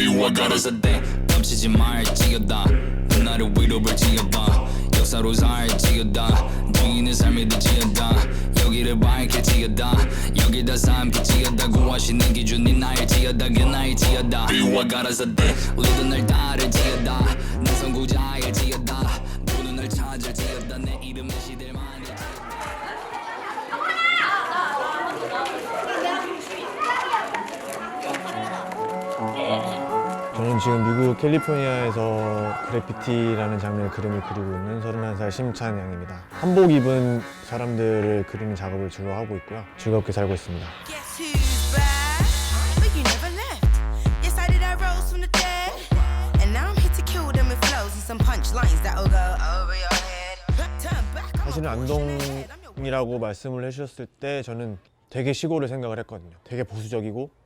I got us 때 덮치지 말지어다. 나를 위로 볼지어다 역사로 살지어다. 주인의 삶이 되지어다. 여기를 밝힐지어다. 여기다 삼킬지어다. 구하시는 기준이 나일지어다. 그 나일지어다. I got us 때 모든 날 따를지어다. 내 선구자일지어다. 모든 날 찾을 지어다. 내 이름은 시대를 만들지어다 저는 지금 미국 캘리포니아에서 그래피티라는 장르의 그림을 그리고 있는 31살 심찬 양입니다. 한복 입은 사람들을 그리는 작업을 주로 하고 있고요. 즐겁게 살고 있습니다. 사실은 안동이라고 말씀을 해주셨을 때 저는 되게 시골을 생각을 했거든요. 되게 보수적이고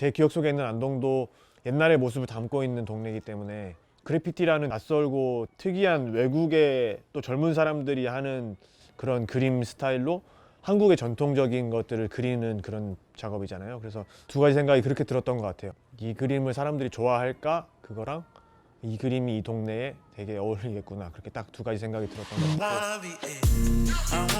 제 기억 속에 있는 안동도 옛날의 모습을 담고 있는 동네이기 때문에 그래피티라는 낯설고 특이한 외국의 또 젊은 사람들이 하는 그런 그림 스타일로 한국의 전통적인 것들을 그리는 그런 작업이잖아요. 그래서 두 가지 생각이 그렇게 들었던 것 같아요. 이 그림을 사람들이 좋아할까? 그거랑 이 그림이 이 동네에 되게 어울리겠구나. 그렇게 딱 두 가지 생각이 들었던 것 같아요.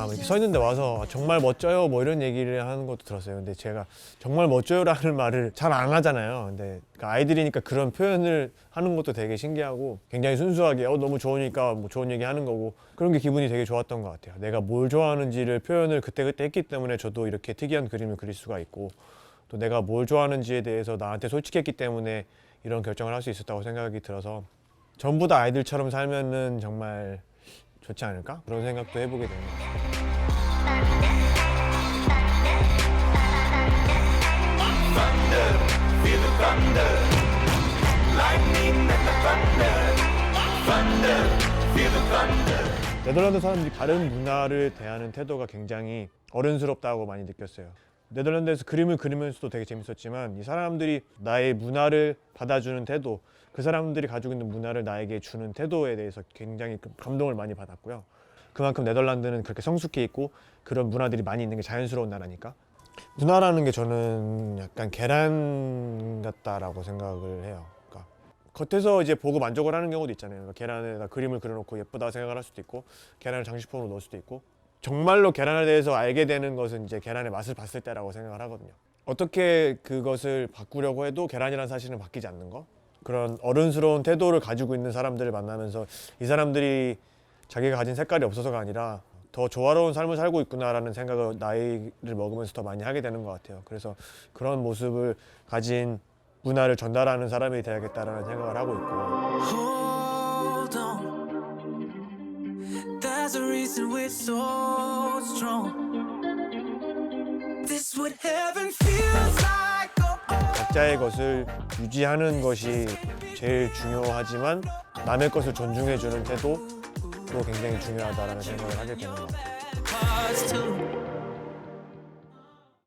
아, 이렇게 서 있는데 와서 정말 멋져요 뭐 이런 얘기를 하는 것도 들었어요. 근데 제가 정말 멋져요라는 말을 잘 안 하잖아요. 근데 그 아이들이니까 그런 표현을 하는 것도 되게 신기하고 굉장히 순수하게 어 너무 좋으니까 뭐 좋은 얘기 하는 거고 그런 게 기분이 되게 좋았던 것 같아요. 내가 뭘 좋아하는지를 표현을 그때 그때 했기 때문에 저도 이렇게 특이한 그림을 그릴 수가 있고 또 내가 뭘 좋아하는지에 대해서 나한테 솔직했기 때문에 이런 결정을 할 수 있었다고 생각이 들어서 전부 다 아이들처럼 살면은 정말 좋지 않을까 그런 생각도 해보게 되는 것 같아요. 네덜란드 사람들이 다른 문화를 대하는 태도가 굉장히 어른스럽다고 많이 느꼈어요. 네덜란드에서 그림을 그리면서도 되게 재밌었지만 이 사람들이 나의 문화를 받아주는 태도, 그 사람들이 가지고 있는 문화를 나에게 주는 태도에 대해서 굉장히 그 감동을 많이 받았고요. 그만큼 네덜란드는 그렇게 성숙해 있고 그런 문화들이 많이 있는 게 자연스러운 나라니까. 문화라는 게 저는 약간 계란 같다라고 생각을 해요. 겉에서 이제 보고 만족을 하는 경우도 있잖아요. 그러니까 계란에다 그림을 그려놓고 예쁘다 생각을 할 수도 있고 계란을 장식품으로 넣을 수도 있고 정말로 계란에 대해서 알게 되는 것은 이제 계란의 맛을 봤을 때라고 생각을 하거든요. 어떻게 그것을 바꾸려고 해도 계란이라는 사실은 바뀌지 않는 거 그런 어른스러운 태도를 가지고 있는 사람들을 만나면서 이 사람들이 자기가 가진 색깔이 없어서가 아니라 더 조화로운 삶을 살고 있구나라는 생각을 나이를 먹으면서 더 많이 하게 되는 것 같아요. 그래서 그런 모습을 가진 문화를 전달하는 사람이 돼야겠다라는 생각을 하고 있고 Hold on. There's a reason we're so strong. This what heaven feels like. 각자의 것을 유지하는 것이 제일 중요하지만 남의 것을 존중해주는 태도도 굉장히 중요하다라는 생각을 하게 되는 것 같아요.